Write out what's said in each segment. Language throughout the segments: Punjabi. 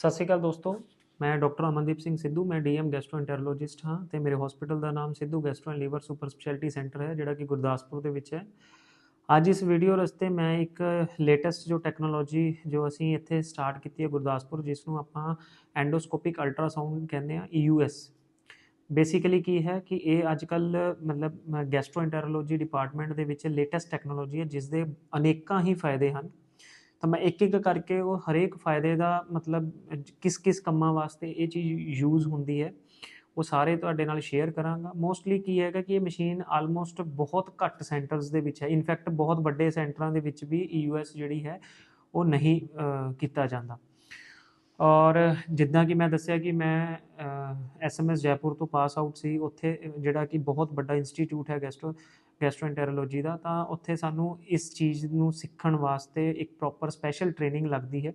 ਸਤਿ ਸ਼੍ਰੀ ਅਕਾਲ ਦੋਸਤੋ, ਮੈਂ ਡਾਕਟਰ ਅਮਨਦੀਪ ਸਿੰਘ ਸਿੱਧੂ, ਮੈਂ ਡੀਐਮ ਗੈਸਟ੍ਰੋਐਂਟਰੋਲੋਜਿਸਟ ਹਾਂ ਤੇ ਮੇਰੇ ਹਸਪੀਟਲ ਦਾ ਨਾਮ Sidhu gastro and liver super speciality centre ਹੈ, ਜਿਹੜਾ ਕਿ ਗੁਰਦਾਸਪੁਰ ਦੇ ਵਿੱਚ ਹੈ। ਅੱਜ ਇਸ ਵੀਡੀਓ ਰਸਤੇ ਮੈਂ ਇੱਕ ਲੇਟੈਸਟ ਜੋ ਟੈਕਨੋਲੋਜੀ ਜੋ ਅਸੀਂ ਇੱਥੇ ਸਟਾਰਟ ਕੀਤੀ ਹੈ ਗੁਰਦਾਸਪੁਰ, ਜਿਸ ਨੂੰ ਆਪਾਂ ਐਂਡੋਸਕੋਪਿਕ ਅਲਟਰਾਸਾਊਂਡ ਕਹਿੰਦੇ ਆ EUS ਬੇਸਿਕਲੀ ਕੀ ਹੈ ਕਿ ਇਹ ਅੱਜ ਕੱਲ ਮਤਲਬ ਗੈਸਟ੍ਰੋਐਂਟਰੋਲੋਜੀ ਡਿਪਾਰਟਮੈਂਟ ਦੇ ਵਿੱਚ ਲੇਟੈਸਟ ਟੈਕਨੋਲੋਜੀ ਹੈ ਜਿਸ ਦੇ ਅਨੇਕਾਂ ਹੀ ਫਾਇਦੇ ਹਨ। ਤਾਂ ਮੈਂ ਇੱਕ ਇੱਕ ਕਰਕੇ ਉਹ ਹਰੇਕ ਫਾਇਦੇ ਦਾ ਮਤਲਬ ਕਿਸ ਕਿਸ ਕੰਮਾਂ ਵਾਸਤੇ ਇਹ ਚੀਜ਼ ਯੂਜ਼ ਹੁੰਦੀ ਹੈ, ਉਹ ਸਾਰੇ ਤੁਹਾਡੇ ਨਾਲ ਸ਼ੇਅਰ ਕਰਾਂਗਾ। ਮੋਸਟਲੀ ਕੀ ਹੈਗਾ ਕਿ ਇਹ ਮਸ਼ੀਨ ਆਲਮੋਸਟ ਬਹੁਤ ਘੱਟ ਸੈਂਟਰਸ ਦੇ ਵਿੱਚ ਹੈ। ਇਨਫੈਕਟ ਬਹੁਤ ਵੱਡੇ ਸੈਂਟਰਾਂ ਦੇ ਵਿੱਚ ਵੀ EUS ਜਿਹੜੀ ਹੈ, ਉਹ ਨਹੀਂ ਕੀਤਾ ਜਾਂਦਾ। ਔਰ ਜਿੱਦਾਂ ਕਿ ਮੈਂ ਦੱਸਿਆ ਕਿ ਮੈਂ ਐਸਐਮਐਸ ਜੈਪੁਰ ਤੋਂ ਪਾਸ ਆਊਟ ਸੀ, ਉੱਥੇ, ਜਿਹੜਾ ਕਿ ਬਹੁਤ ਵੱਡਾ ਇੰਸਟੀਚਿਊਟ ਹੈ ਗੈਸਟ੍ਰੋ ਗੈਸਟ੍ਰੋਐਂਟਰੋਲੋਜੀ ਦਾ, ਤਾਂ ਉੱਥੇ ਸਾਨੂੰ ਇਸ ਚੀਜ਼ ਨੂੰ ਸਿੱਖਣ ਵਾਸਤੇ ਇੱਕ ਪ੍ਰੋਪਰ ਸਪੈਸ਼ਲ ਟ੍ਰੇਨਿੰਗ ਲੱਗਦੀ ਹੈ।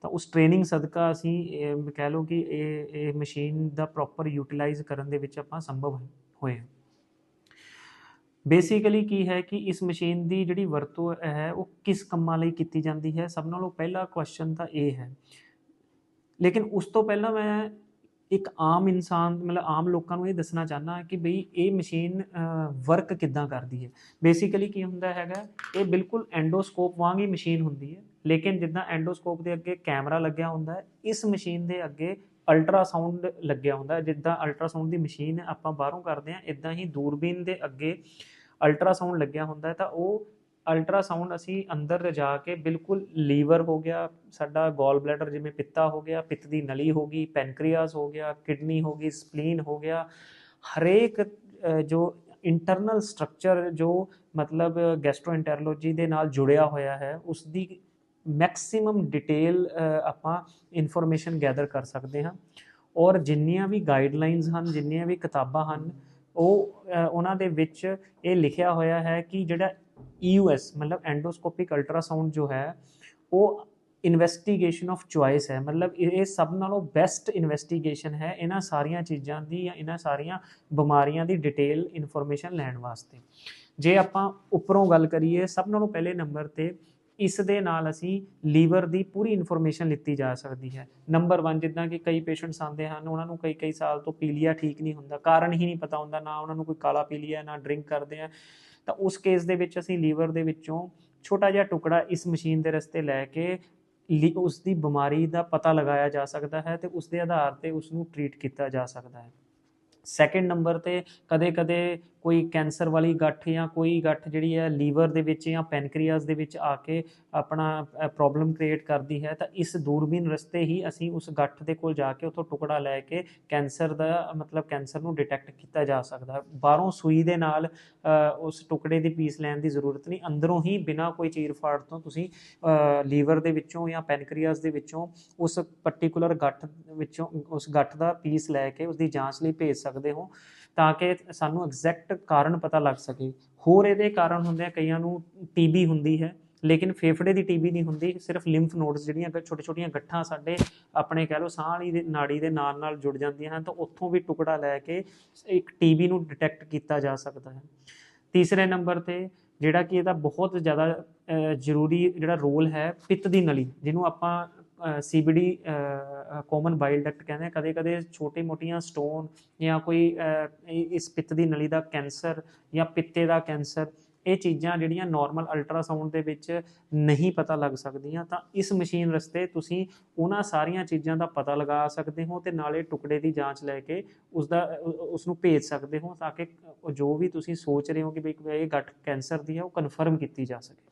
ਤਾਂ ਉਸ ਟ੍ਰੇਨਿੰਗ ਸਦਕਾ ਅਸੀਂ ਕਹਿ ਲਓ ਕਿ ਇਹ ਇਹ ਮਸ਼ੀਨ ਦਾ ਪ੍ਰੋਪਰ ਯੂਟਿਲਾਈਜ਼ ਕਰਨ ਦੇ ਵਿੱਚ ਆਪਾਂ ਸੰਭਵ ਹੋਏ ਹਾਂ। ਬੇਸਿਕਲੀ ਕੀ ਹੈ ਕਿ ਇਸ ਮਸ਼ੀਨ ਦੀ ਜਿਹੜੀ ਵਰਤੋਂ ਹੈ, ਉਹ ਕਿਸ ਕੰਮਾਂ ਲਈ ਕੀਤੀ ਜਾਂਦੀ ਹੈ? ਸਭ ਨਾਲੋਂ ਪਹਿਲਾ ਕੁਐਸਚਨ ਤਾਂ ਇਹ ਹੈ ਲੇਕਿਨ ਉਸ ਤੋਂ ਪਹਿਲਾਂ ਮੈਂ ਇੱਕ ਆਮ ਇਨਸਾਨ, ਮਤਲਬ ਆਮ ਲੋਕਾਂ ਨੂੰ ਇਹ ਦੱਸਣਾ ਚਾਹਨਾ ਕਿ ਬਈ ਇਹ ਮਸ਼ੀਨ ਵਰਕ ਕਿੱਦਾਂ ਕਰਦੀ ਹੈ? ਬੇਸਿਕਲੀ ਕੀ ਹੁੰਦਾ ਹੈਗਾ, ਇਹ ਬਿਲਕੁਲ ਐਂਡੋਸਕੋਪ ਵਾਂਗ ਹੀ ਮਸ਼ੀਨ ਹੁੰਦੀ ਹੈ। ਲੇਕਿਨ ਜਿੱਦਾਂ ਐਂਡੋਸਕੋਪ ਦੇ ਅੱਗੇ ਕੈਮਰਾ ਲੱਗਿਆ ਹੁੰਦਾ ਹੈ, ਇਸ ਮਸ਼ੀਨ ਦੇ ਅੱਗੇ ਅਲਟਰਾਸਾਊਂਡ ਲੱਗਿਆ ਹੁੰਦਾ ਜਿੱਦਾਂ ਅਲਟਰਾਸਾਊਂਡ ਦੀ ਮਸ਼ੀਨ ਆਪਾਂ ਬਾਹਰੋਂ ਕਰਦੇ ਆ ਇਦਾਂ ਹੀ ਦੂਰਬੀਨ ਦੇ ਅੱਗੇ ਅਲਟਰਾਸਾਊਂਡ ਲੱਗਿਆ ਹੁੰਦਾ ਤਾਂ ਉਹ ਅਲਟਰਾਸਾਊਂਡ ਅਸੀਂ ਅੰਦਰ ਜਾ ਕੇ ਬਿਲਕੁਲ ਲੀਵਰ ਹੋ ਗਿਆ, ਸਾਡਾ ਗੋਲ ਬਲੈਡਰ ਜਿਵੇਂ ਪਿੱਤਾ ਹੋ ਗਿਆ, ਪਿੱਤ ਦੀ ਨਲੀ ਹੋ ਗਈ, ਪੈਨਕ੍ਰੀਆਸ ਹੋ ਗਿਆ, ਕਿਡਨੀ ਹੋ ਗਈ, ਸਪਲੀਨ ਹੋ ਗਿਆ, ਹਰੇਕ ਜੋ ਇੰਟਰਨਲ ਸਟਰਕਚਰ ਜੋ ਮਤਲਬ ਗੈਸਟ੍ਰੋਐਂਟਰੋਲੋਜੀ ਦੇ ਨਾਲ ਜੁੜਿਆ ਹੋਇਆ ਹੈ ਉਸ ਦੀ ਮੈਕਸਿਮਮ ਡਿਟੇਲ ਆਪਾਂ ਇਨਫੋਰਮੇਸ਼ਨ ਗੈਦਰ ਕਰ ਸਕਦੇ ਹਾਂ। ਔਰ ਜਿੰਨੀਆਂ ਵੀ ਗਾਈਡਲਾਈਨਸ ਹਨ, ਜਿੰਨੀਆਂ ਵੀ ਕਿਤਾਬਾਂ ਹਨ, ਉਹ ਉਹਨਾਂ ਦੇ ਵਿੱਚ ਇਹ ਲਿਖਿਆ ਹੋਇਆ ਹੈ ਕਿ ਜਿਹੜਾ EUS ਮਤਲਬ ਐਂਡੋਸਕੋਪਿਕ ਅਲਟਰਾਸਾਊਂਡ ਜੋ ਹੈ ਉਹ ਇਨਵੈਸਟੀਗੇਸ਼ਨ ਆਫ ਚੁਆਇਸ ਹੈ ਮਤਲਬ ਇਹ ਇਹ ਸਭ ਨਾਲੋਂ ਬੈਸਟ ਇਨਵੈਸਟੀਗੇਸ਼ਨ ਹੈ ਇਹਨਾਂ ਸਾਰੀਆਂ ਚੀਜ਼ਾਂ ਦੀ ਜਾਂ ਇਹਨਾਂ ਸਾਰੀਆਂ ਬਿਮਾਰੀਆਂ ਦੀ ਡਿਟੇਲ ਇਨਫੋਰਮੇਸ਼ਨ ਲੈਣ ਵਾਸਤੇ ਜੇ ਆਪਾਂ ਉੱਪਰੋਂ ਗੱਲ ਕਰੀਏ ਸਭ ਨਾਲੋਂ ਪਹਿਲੇ ਨੰਬਰ ਤੇ ਇਸ ਦੇ ਨਾਲ ਅਸੀਂ ਲੀਵਰ ਦੀ ਪੂਰੀ ਇਨਫੋਰਮੇਸ਼ਨ ਲਿੱਤੀ ਜਾ ਸਕਦੀ ਹੈ ਨੰਬਰ 1 ਜਿੱਦਾਂ ਕਿ ਕਈ ਪੇਸ਼ੈਂਟਸ ਆਉਂਦੇ ਹਨ ਉਹਨਾਂ ਨੂੰ ਕਈ ਕਈ ਸਾਲ ਤੋਂ ਪੀਲੀਆ ਠੀਕ ਨਹੀਂ ਹੁੰਦਾ ਕਾਰਨ ਹੀ ਨਹੀਂ ਪਤਾ ਹੁੰਦਾ ਨਾ ਉਹਨਾਂ ਨੂੰ ਕੋਈ ਕਾਲਾ ਪੀਲੀਆ ਨਾ ਡਰਿੰਕ ਕਰਦੇ ਆ ਤਾਂ ਉਸ ਕੇਸ ਦੇ ਵਿੱਚ ਅਸੀਂ ਲੀਵਰ ਦੇ ਵਿੱਚੋਂ ਛੋਟਾ ਜਿਹਾ ਟੁਕੜਾ ਇਸ ਮਸ਼ੀਨ ਦੇ ਰਸਤੇ ਲੈ ਕੇ ਲੀ- ਉਸ ਦੀ ਬਿਮਾਰੀ ਦਾ ਪਤਾ ਲਗਾਇਆ ਜਾ ਸਕਦਾ ਹੈ ਤੇ ਉਸ ਦੇ ਆਧਾਰ ਤੇ ਉਸ ਨੂੰ ਟ੍ਰੀਟ ਕੀਤਾ ਜਾ ਸਕਦਾ ਹੈ। ਸੈਕੰਡ ਨੰਬਰ ਤੇ ਕਦੇ-ਕਦੇ ਕੋਈ ਕੈਂਸਰ ਵਾਲੀ ਗੱਠ ਜਾਂ ਕੋਈ ਗੱਠ ਜਿਹੜੀ ਹੈ ਲੀਵਰ ਦੇ ਵਿੱਚ ਜਾਂ ਪੈਨਕ੍ਰੀਆਸ ਦੇ ਵਿੱਚ ਆ ਕੇ ਆਪਣਾ ਪ੍ਰੋਬਲਮ ਕ੍ਰੀਏਟ ਕਰਦੀ ਹੈ, ਤਾਂ ਇਸ ਦੂਰਬੀਨ ਰਸਤੇ ਹੀ ਅਸੀਂ ਉਸ ਗੱਠ ਦੇ ਕੋਲ ਜਾ ਕੇ ਉਥੋਂ ਟੁਕੜਾ ਲੈ ਕੇ ਕੈਂਸਰ ਦਾ, ਮਤਲਬ ਕੈਂਸਰ ਨੂੰ ਡਿਟੈਕਟ ਕੀਤਾ ਜਾ ਸਕਦਾ। ਬਾਹਰੋਂ ਸੂਈ ਦੇ ਨਾਲ ਉਸ ਟੁਕੜੇ ਦੀ ਪੀਸ ਲੈਣ ਦੀ ਜ਼ਰੂਰਤ ਨਹੀਂ। ਅੰਦਰੋਂ ਹੀ ਬਿਨਾਂ ਕੋਈ ਚੀਰ-ਫਾੜ ਤੋਂ ਤੁਸੀਂ ਲੀਵਰ ਦੇ ਵਿੱਚੋਂ ਜਾਂ ਪੈਨਕ੍ਰੀਆਸ ਦੇ ਵਿੱਚੋਂ ਉਸ ਪਾਰਟਿਕੂਲਰ ਗੱਠ ਵਿੱਚੋਂ, ਉਸ ਗੱਠ ਦਾ ਪੀਸ ਲੈ ਕੇ ਉਸ ਦੀ ਜਾਂਚ ਲਈ ਭੇਜ ਸਕਦੇ ਹੋ, ਤਾਂ ਕਿ ਸਾਨੂੰ ਐਗਜ਼ੈਕਟ ਕਾਰਨ ਪਤਾ ਲੱਗ ਸਕੇ। ਹੋਰ ਇਹਦੇ ਕਾਰਨ ਹੁੰਦੇ ਆ, ਕਈਆਂ ਨੂੰ ਟੀਬੀ ਹੁੰਦੀ ਹੈ, ਲੇਕਿਨ ਫੇਫੜੇ ਦੀ ਟੀਬੀ ਨਹੀਂ ਹੁੰਦੀ, ਸਿਰਫ ਲਿੰਫ ਨੋਡਸ ਜਿਹੜੀਆਂ ਛੋਟੇ ਛੋਟੀਆਂ ਗੱਠਾਂ ਸਾਡੇ ਆਪਣੇ ਕਹਿ ਲਓ ਸਾਹ ਵਾਲੀ ਦੇ, ਨਾੜੀ ਦੇ ਨਾਲ ਨਾਲ ਜੁੜ ਜਾਂਦੀਆਂ ਹਨ, ਤਾਂ ਉੱਥੋਂ ਵੀ ਟੁਕੜਾ ਲੈ ਕੇ ਇੱਕ ਟੀਬੀ ਨੂੰ ਡਿਟੈਕਟ ਕੀਤਾ ਜਾ ਸਕਦਾ ਹੈ। ਤੀਸਰੇ ਨੰਬਰ ਤੇ ਜਿਹੜਾ ਕਿ ਇਹਦਾ ਬਹੁਤ ਜ਼ਿਆਦਾ ਜ਼ਰੂਰੀ ਜਿਹੜਾ ਰੋਲ ਹੈ ਪਿੱਤ ਦੀ ਨਲੀ, ਜਿਹਨੂੰ ਆਪਾਂ ਸੀਬੀਡੀ ਕਾਮਨ ਬਾਈਲ ਡਕਟ ਕਹਿੰਦੇ ਆ। ਕਦੇ ਕਦੇ ਛੋਟੇ ਮੋਟੀਆਂ ਸਟੋਨ ਜਾਂ ਕੋਈ ਇਸ ਪਿੱਤ ਦੀ ਨਲੀ ਦਾ ਕੈਂਸਰ ਜਾਂ ਪਿੱਤੇ ਦਾ ਕੈਂਸਰ, ਇਹ ਚੀਜ਼ਾਂ ਜਿਹੜੀਆਂ ਨਾਰਮਲ ਅਲਟਰਾਸਾਊਂਡ ਦੇ ਵਿੱਚ ਨਹੀਂ ਪਤਾ ਲੱਗ ਸਕਦੀਆਂ, ਤਾਂ ਇਸ ਮਸ਼ੀਨ ਰਸਤੇ ਤੁਸੀਂ ਉਹਨਾਂ ਸਾਰੀਆਂ ਚੀਜ਼ਾਂ ਦਾ ਪਤਾ ਲਗਾ ਸਕਦੇ ਹੋ ਤੇ ਨਾਲੇ ਟੁਕੜੇ ਦੀ ਜਾਂਚ ਲੈ ਕੇ ਉਸ ਦਾ ਉਸ ਨੂੰ ਭੇਜ ਸਕਦੇ ਹੋ, ਤਾਂ ਕਿ ਜੋ ਵੀ ਤੁਸੀਂ ਸੋਚ ਰਹੇ ਹੋ ਕਿ ਵੀ ਇਹ ਗੱਠ ਕੈਂਸਰ ਦੀ ਹੈ ਉਹ ਕਨਫਰਮ ਕੀਤੀ ਜਾ ਸਕੇ।